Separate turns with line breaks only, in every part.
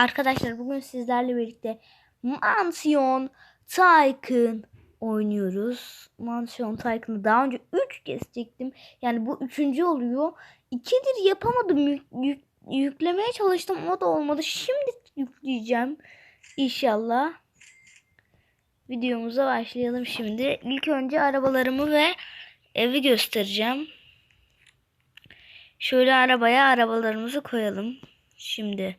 Arkadaşlar bugün sizlerle birlikte Mansiyon Tycoon oynuyoruz. Mansiyon Tycoon'ı daha önce 3 kez çektim. Yani bu üçüncü oluyor. İkidir yapamadım. Yük- yük- yüklemeye çalıştım o da olmadı. Şimdi yükleyeceğim. İnşallah. Videomuza başlayalım şimdi. İlk önce arabalarımı ve evi göstereceğim. Şöyle arabaya arabalarımızı koyalım. Şimdi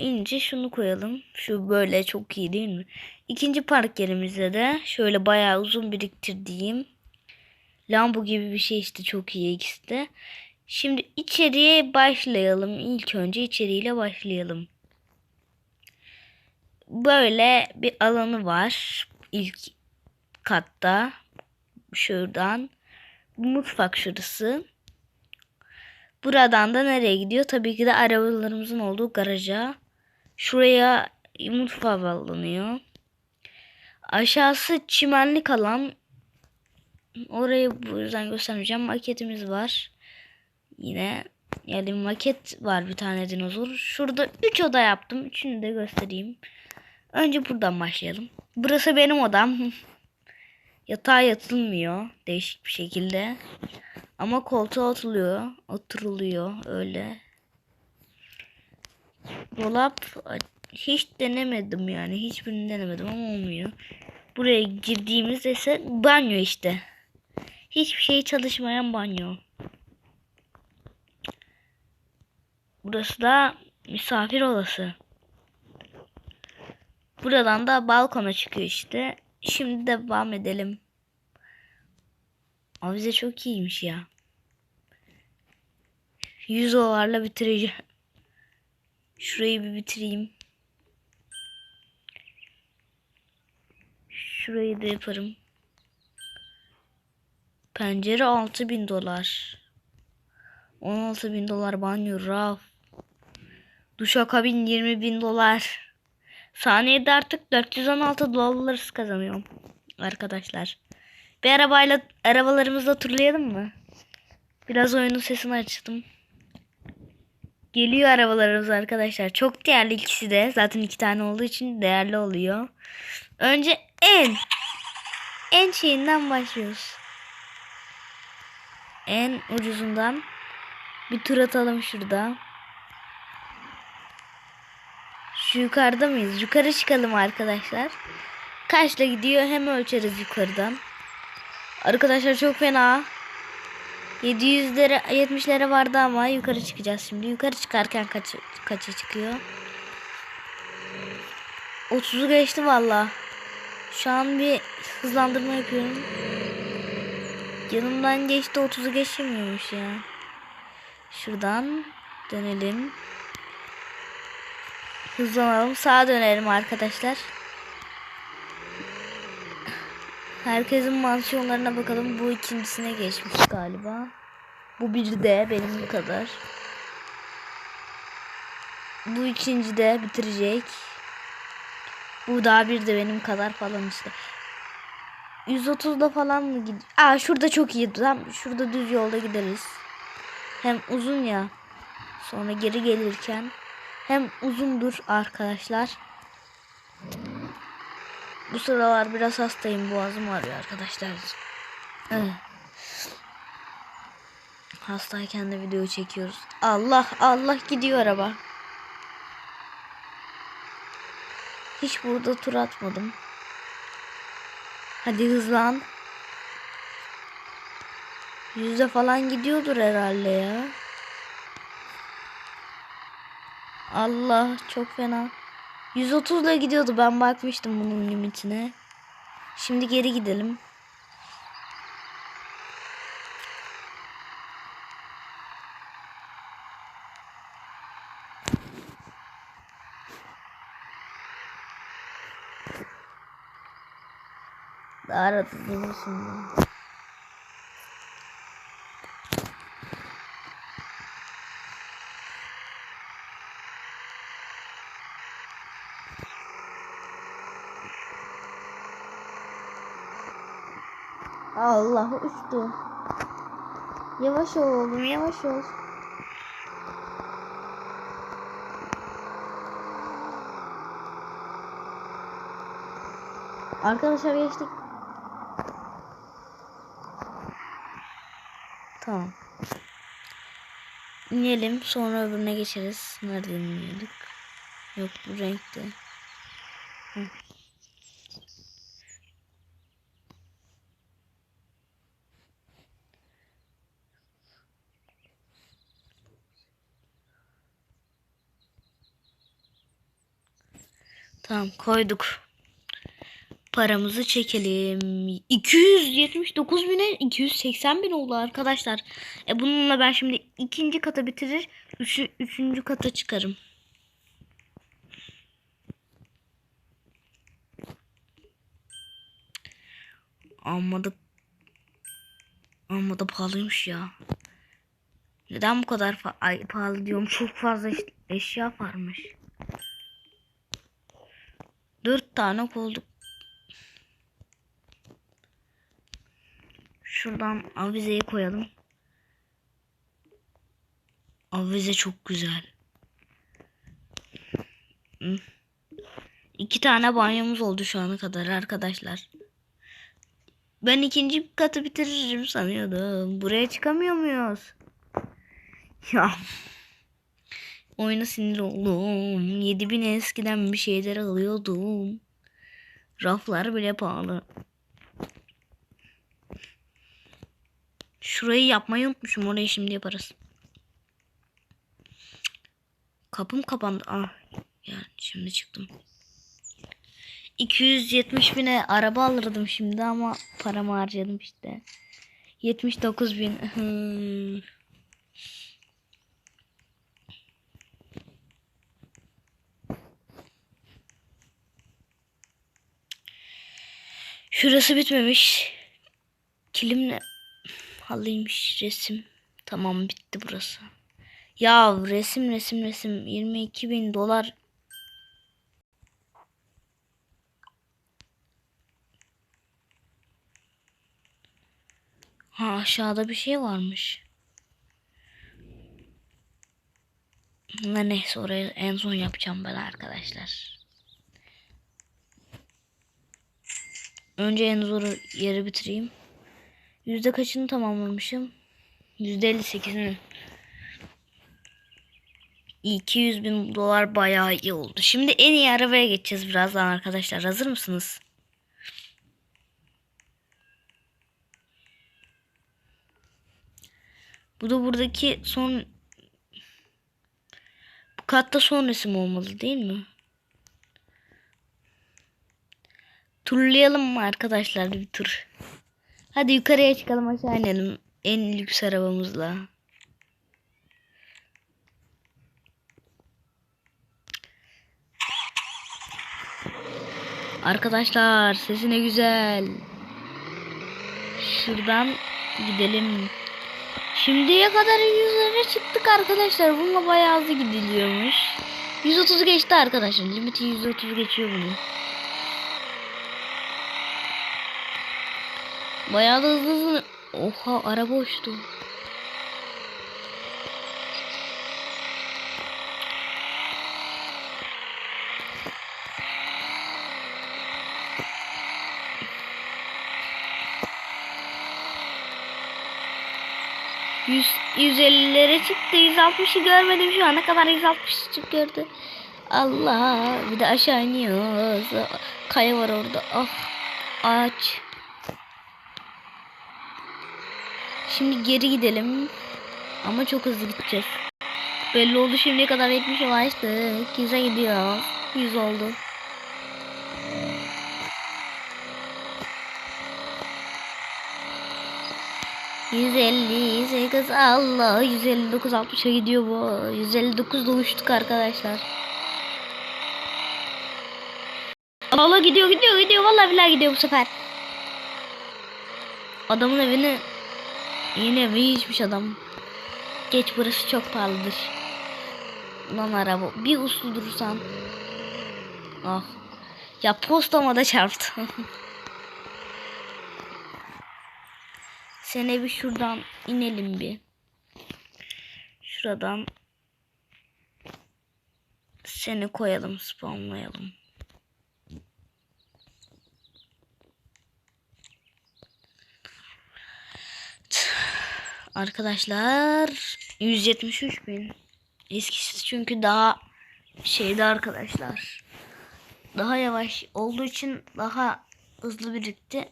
ince şunu koyalım. Şu böyle çok iyi değil mi? İkinci park yerimize de şöyle bayağı uzun biriktirdiğim Lambo gibi bir şey işte çok iyi ikisi de. Şimdi içeriye başlayalım. İlk önce içeriğiyle başlayalım. Böyle bir alanı var. İlk katta. Şuradan. Mutfak şurası. Buradan da nereye gidiyor? Tabii ki de arabalarımızın olduğu garaja. Şuraya mutfağa bağlanıyor. Aşağısı çimenlik alan. Orayı bu yüzden göstermeyeceğim. Maketimiz var. Yine yani maket var bir tane dinozor. Şurada 3 oda yaptım. Üçünü de göstereyim. Önce buradan başlayalım. Burası benim odam. Yatağa yatılmıyor değişik bir şekilde. Ama koltuğa oturuluyor. Oturuluyor öyle. Dolap hiç denemedim yani. Hiçbirini denemedim ama olmuyor. Buraya girdiğimizde ise banyo işte. Hiçbir şey çalışmayan banyo. Burası da misafir odası. Buradan da balkona çıkıyor işte. Şimdi devam edelim. Avize çok iyiymiş ya. 100 dolarla bitireceğim. Şurayı bir bitireyim. Şurayı da yaparım. Pencere 6000 dolar. 16 bin dolar banyo raf. Duşakabin 20 bin dolar. Saniyede artık 416 dolar kazanıyorum. Arkadaşlar. Bir arabayla arabalarımızla turlayalım mı? Biraz oyunun sesini açtım. Geliyor arabalarımız arkadaşlar. Çok değerli ikisi de. Zaten iki tane olduğu için değerli oluyor. Önce en en şeyinden başlıyoruz. En ucuzundan bir tur atalım şurada. Şu yukarıda mıyız? Yukarı çıkalım arkadaşlar. Kaçla gidiyor hem ölçeriz yukarıdan. Arkadaşlar çok fena. 700'lere 70'lere vardı ama yukarı çıkacağız şimdi. Yukarı çıkarken kaç kaça çıkıyor? 30'u geçti valla. Şu an bir hızlandırma yapıyorum. Yanımdan geçti 30'u geçemiyormuş ya. Şuradan dönelim. Hızlanalım. Sağa dönelim arkadaşlar. Herkesin mansiyonlarına bakalım. Bu ikincisine geçmiş galiba. Bu bir de benim kadar. Bu ikinci de bitirecek. Bu daha bir de benim kadar falan işte. 130'da falan mı gidiyor? Aa şurada çok iyi. Tam şurada düz yolda gideriz. Hem uzun ya. Sonra geri gelirken hem uzundur arkadaşlar. Bu sıralar biraz hastayım. Boğazım ağrıyor arkadaşlar. Hastayken de video çekiyoruz. Allah Allah gidiyor araba. Hiç burada tur atmadım. Hadi hızlan. Yüzde falan gidiyordur herhalde ya. Allah çok fena. 130 ile gidiyordu ben bakmıştım bunun limitine. Şimdi geri gidelim. Daha aradı değil Vallahi uçtu. Yavaş ol oğlum yavaş ol. Arkadaşlar geçtik. Tamam. İnelim sonra öbürüne geçeriz. Nerede iniyorduk? Yok bu renkte. Hı. Tamam koyduk. Paramızı çekelim. 279 bine 280 bin oldu arkadaşlar. E bununla ben şimdi ikinci kata bitirir. Üçü, üçüncü kata çıkarım. Amma da amma pahalıymış ya. Neden bu kadar pahalı diyorum? Çok fazla eş- eşya varmış. Dört tane koyduk. Şuradan avizeyi koyalım. Avize çok güzel. İki tane banyomuz oldu şu ana kadar arkadaşlar. Ben ikinci katı bitiririm sanıyordum. Buraya çıkamıyor muyuz? Ya. Oyuna sinir oldum. 7000 eskiden bir şeyler alıyordum. Raflar bile pahalı. Şurayı yapmayı unutmuşum. Orayı şimdi yaparız. Kapım kapandı. Ah. Yani şimdi çıktım. 270 bine araba alırdım şimdi ama paramı harcadım işte. 79 bin. Şurası bitmemiş. Kilimle halıymış resim. Tamam bitti burası. Ya resim resim resim 22 bin dolar. Ha aşağıda bir şey varmış. Ne neyse orayı en son yapacağım ben arkadaşlar. Önce en zoru yeri bitireyim. Yüzde kaçını tamamlamışım? Yüzde 58'ini. 200 bin dolar bayağı iyi oldu. Şimdi en iyi arabaya geçeceğiz birazdan arkadaşlar. Hazır mısınız? Bu da buradaki son bu katta son resim olmalı değil mi? Turlayalım mı arkadaşlar bir tur? Hadi yukarıya çıkalım aşağı inelim. En lüks arabamızla. Arkadaşlar sesi ne güzel. Şuradan gidelim. Şimdiye kadar 100'lere çıktık arkadaşlar. Bununla bayağı hızlı gidiliyormuş. 130 geçti arkadaşlar. Limiti 130 geçiyor bunun. Bayağı da hızlı hızlı. Oha araba uçtu. Yüz, 150'lere çıktı. 160'ı görmedim şu ana kadar 160 çıkıyordu. Allah. Bir de aşağı iniyoruz. Kaya var orada. Ah. Ağaç. Şimdi geri gidelim. Ama çok hızlı gideceğiz. Belli oldu şimdiye kadar 70 ulaştık. 100'e gidiyor. 100 oldu. Yüz elli sekiz Allah yüz elli dokuz altmışa gidiyor bu. Yüz elli dokuz uçtuk arkadaşlar. Allah gidiyor gidiyor gidiyor vallahi billahi gidiyor bu sefer. Adamın evini yine evi içmiş adam. Geç burası çok pahalıdır. Lan araba bir uslu durursan. Ah. Ya postama da çarptı. Sene bir şuradan inelim bir. Şuradan seni koyalım, spawnlayalım. Arkadaşlar 173 bin. Eskisi çünkü daha şeydi arkadaşlar. Daha yavaş olduğu için daha hızlı birikti.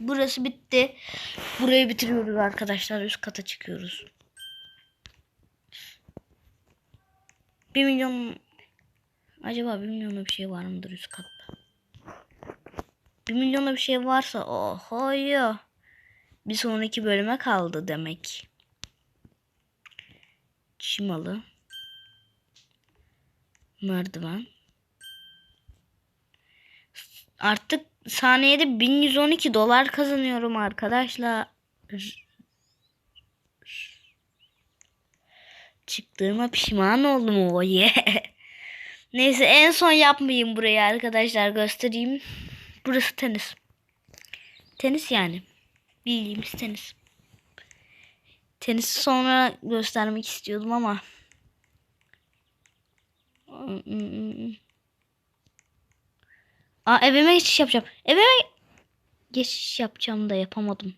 Burası bitti. Burayı bitiriyoruz arkadaşlar. Üst kata çıkıyoruz. 1 milyon Acaba 1 milyonda bir şey var mıdır üst katta? 1 milyonda bir şey varsa oho ya. Bir sonraki bölüme kaldı demek. Çimalı. Merdiven. Artık saniyede 1112 dolar kazanıyorum arkadaşlar. Çıktığıma pişman oldum o ye. Neyse en son yapmayayım burayı arkadaşlar göstereyim. Burası tenis. Tenis yani. Bildiğimiz tenis. Tenisi sonra göstermek istiyordum ama. Aa evime geçiş yapacağım. Evime geçiş yapacağım da yapamadım.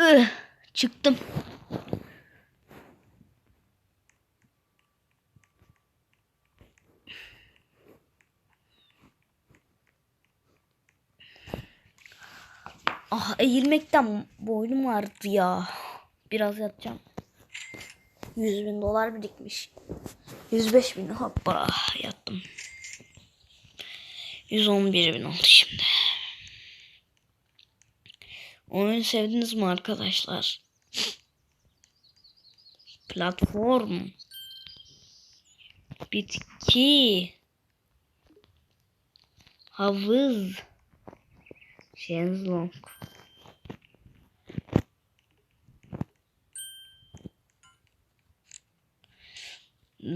Üh, çıktım. Ah eğilmekten boynum ağrıdı ya. Biraz yatacağım. 100 bin dolar birikmiş. 105 bin hoppa yattım. 111 bin oldu şimdi. Oyunu sevdiniz mi arkadaşlar? Platform. Bitki. Havuz. Şenzlong.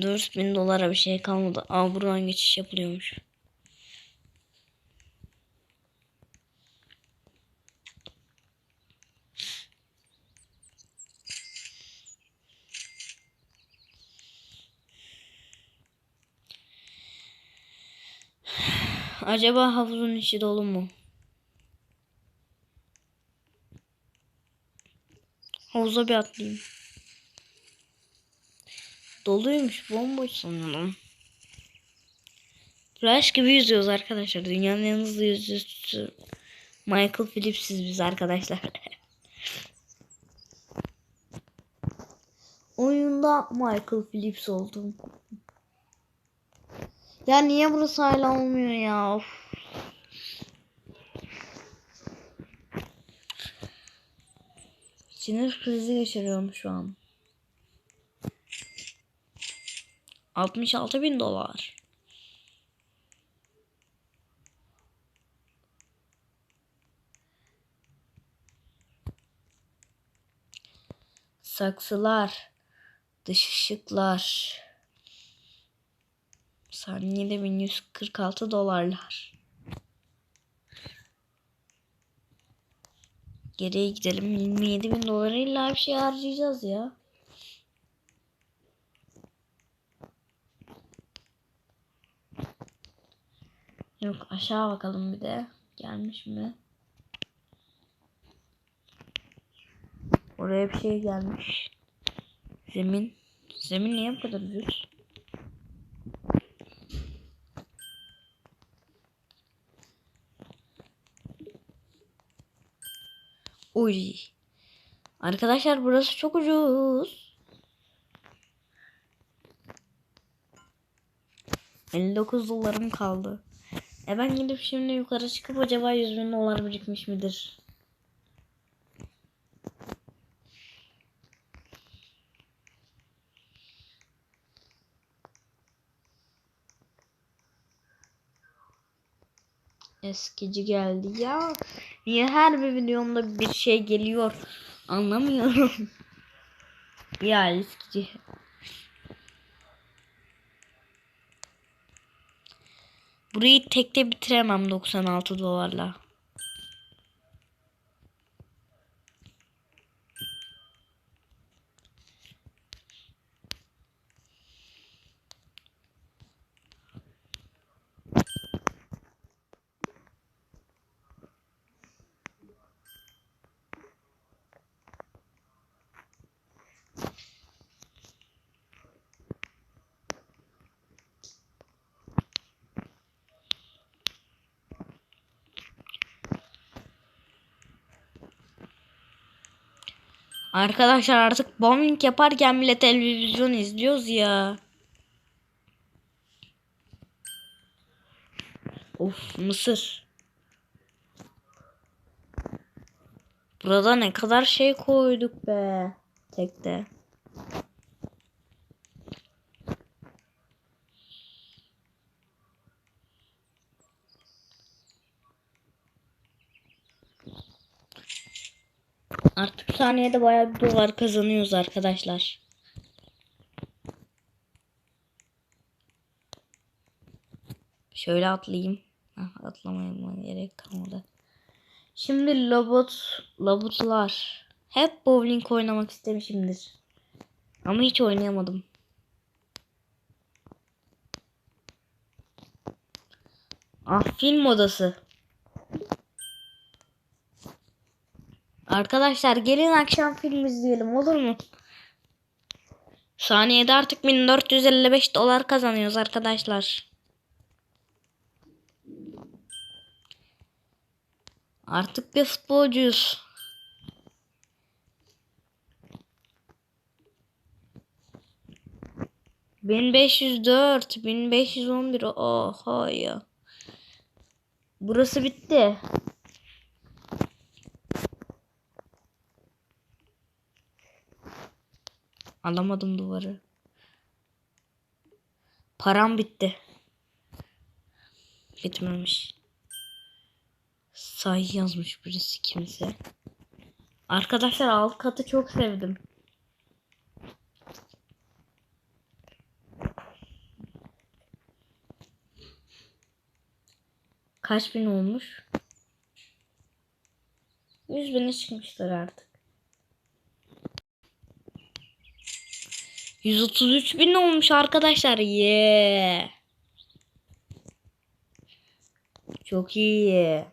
Dört bin dolara bir şey kalmadı. Aa buradan geçiş yapılıyormuş. Acaba havuzun içi dolu mu? Havuza bir atlayayım. Doluymuş. Bomboş sanıyordum. Flash gibi yüzüyoruz arkadaşlar. Dünyanın en hızlı yüzücüsü. Michael Phillips'iz biz arkadaşlar. Oyunda Michael Phillips oldum. Ya niye burası hala olmuyor ya? Of. Sinir krizi geçiriyorum şu an. 66 bin dolar. Saksılar. Dış ışıklar. Saniyede 1146 dolarlar. Geriye gidelim. 27 bin dolarıyla bir şey harcayacağız ya. Yok aşağı bakalım bir de. Gelmiş mi? Oraya bir şey gelmiş. Zemin. Zemin niye bu kadar düz? Uy. Arkadaşlar burası çok ucuz. 59 dolarım kaldı. E ben gidip şimdi yukarı çıkıp acaba 100 bin dolar birikmiş midir? Eskici geldi ya. Niye her bir videomda bir şey geliyor? Anlamıyorum. ya eskici. Burayı tekte bitiremem 96 dolarla. Arkadaşlar artık bowling yaparken bile televizyon izliyoruz ya. Of mısır. Burada ne kadar şey koyduk be. Tekte. Artık saniyede bayağı bir dolar kazanıyoruz arkadaşlar. Şöyle atlayayım. Hah, atlamaya gerek kalmadı. Şimdi labut, labutlar. Hep bowling oynamak istemişimdir. Ama hiç oynayamadım. Ah film odası. Arkadaşlar gelin akşam film izleyelim olur mu? Saniyede artık 1455 dolar kazanıyoruz arkadaşlar. Artık bir futbolcuyuz. Bin beş yüz dört, bin beş yüz on bir. Oha ya. Burası bitti. Alamadım duvarı. Param bitti. Bitmemiş. Say yazmış birisi kimse. Arkadaşlar alt katı çok sevdim. Kaç bin olmuş? 100 bine çıkmışlar artık. 133 bin olmuş arkadaşlar. Yeah. Çok iyi.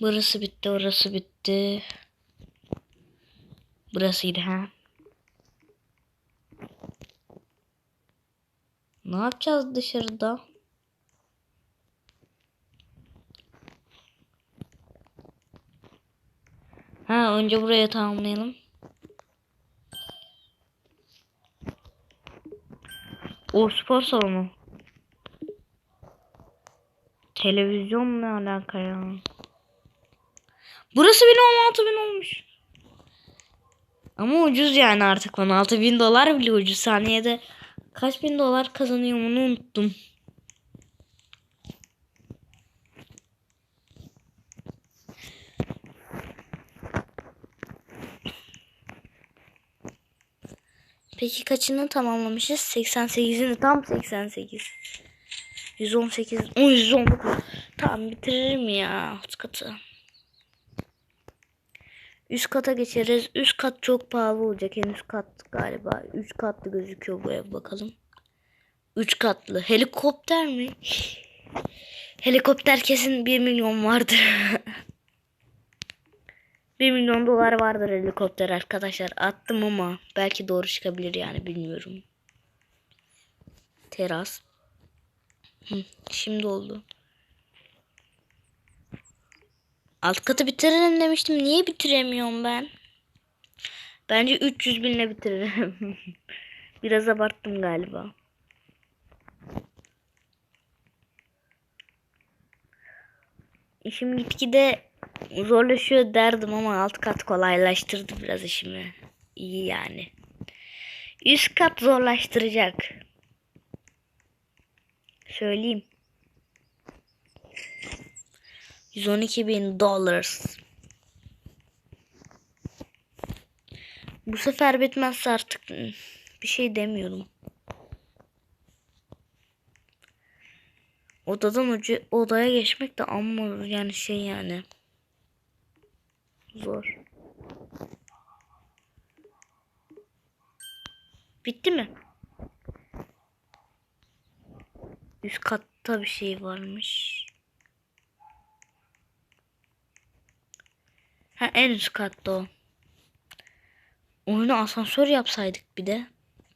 Burası bitti, orası bitti. Burasıydı ha. Ne yapacağız dışarıda? Ha önce buraya tamamlayalım. O spor salonu. Televizyon ne alaka ya? Burası bile 16 bin olmuş. Ama ucuz yani artık 16 bin dolar bile ucuz. Saniyede kaç bin dolar kazanıyorum onu unuttum. Peki kaçını tamamlamışız? 88'ini tam 88. 118, 119. Tamam bitiririm ya alt katı. Üst kata geçeriz. Üst kat çok pahalı olacak. En üst kat galiba. Üç katlı gözüküyor bu ev bakalım. Üç katlı. Helikopter mi? Helikopter kesin 1 milyon vardır. 1 milyon dolar vardır helikopter arkadaşlar. Attım ama belki doğru çıkabilir yani bilmiyorum. Teras. Şimdi oldu. Alt katı bitiririm demiştim. Niye bitiremiyorum ben? Bence 300 binle bitiririm. Biraz abarttım galiba. İşim gitgide zorlaşıyor derdim ama alt kat kolaylaştırdı biraz işimi. İyi yani. Üst kat zorlaştıracak. Söyleyeyim. 112 bin dolar. Bu sefer bitmezse artık bir şey demiyorum. Odadan ucu, odaya geçmek de amma yani şey yani. Zor. Bitti mi? Üst katta bir şey varmış. Ha en üst katta o. Oyunu asansör yapsaydık bir de.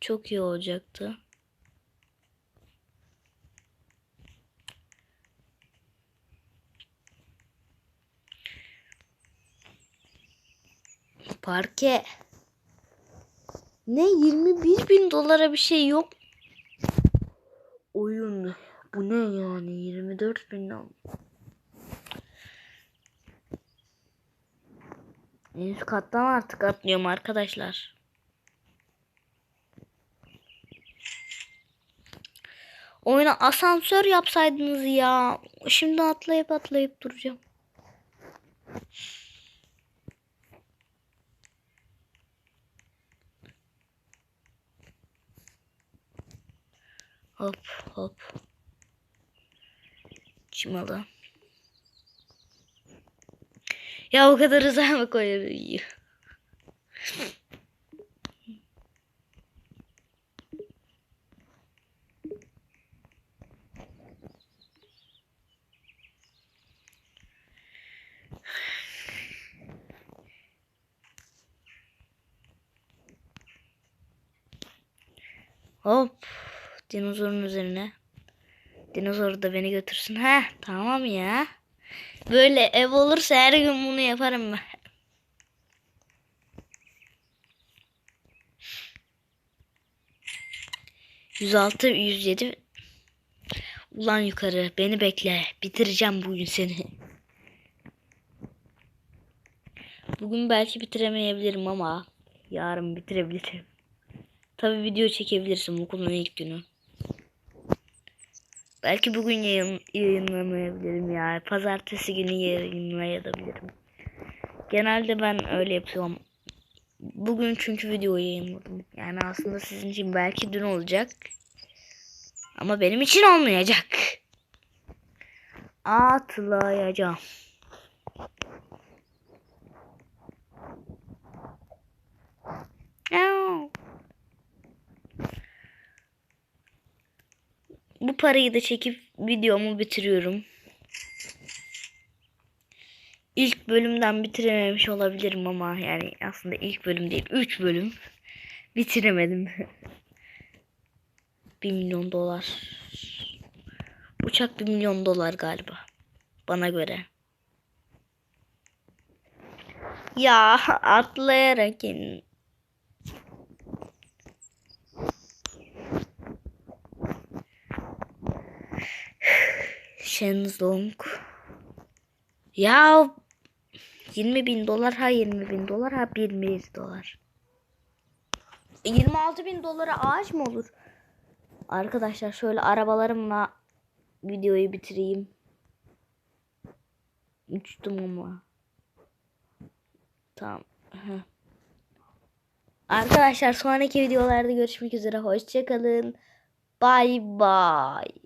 Çok iyi olacaktı. Parke. Ne 21 bin dolara bir şey yok. Oyun. Bu ne yani 24 bin dolar. En üst kattan artık atlıyorum arkadaşlar. Oyuna asansör yapsaydınız ya. Şimdi atlayıp atlayıp duracağım. Hop hop. Çimalı. Ya o kadar hızlı mı koyuyor? Hop. Dinozorun üzerine. Dinozor da beni götürsün. Heh tamam ya. Böyle ev olursa her gün bunu yaparım ben. Yüz altı, yüz yedi. Ulan yukarı beni bekle. Bitireceğim bugün seni. Bugün belki bitiremeyebilirim ama yarın bitirebilirim. Tabi video çekebilirsin okulun ilk günü. Belki bugün yayın, yayınlamayabilirim ya. Pazartesi günü yayınlayabilirim. Genelde ben öyle yapıyorum. Bugün çünkü video yayınladım. Yani aslında sizin için belki dün olacak. Ama benim için olmayacak. Atlayacağım. Miau. Bu parayı da çekip videomu bitiriyorum. İlk bölümden bitirememiş olabilirim ama yani aslında ilk bölüm değil 3 bölüm bitiremedim. 1 milyon dolar. Uçak 1 milyon dolar galiba. Bana göre. Ya atlayarak in. Shenzong. Ya 20 bin dolar ha 20 bin dolar ha 1 dolar. 26 bin dolara ağaç mı olur? Arkadaşlar şöyle arabalarımla videoyu bitireyim. Uçtum ama. Tamam. Arkadaşlar sonraki videolarda görüşmek üzere. Hoşçakalın. Bye bye.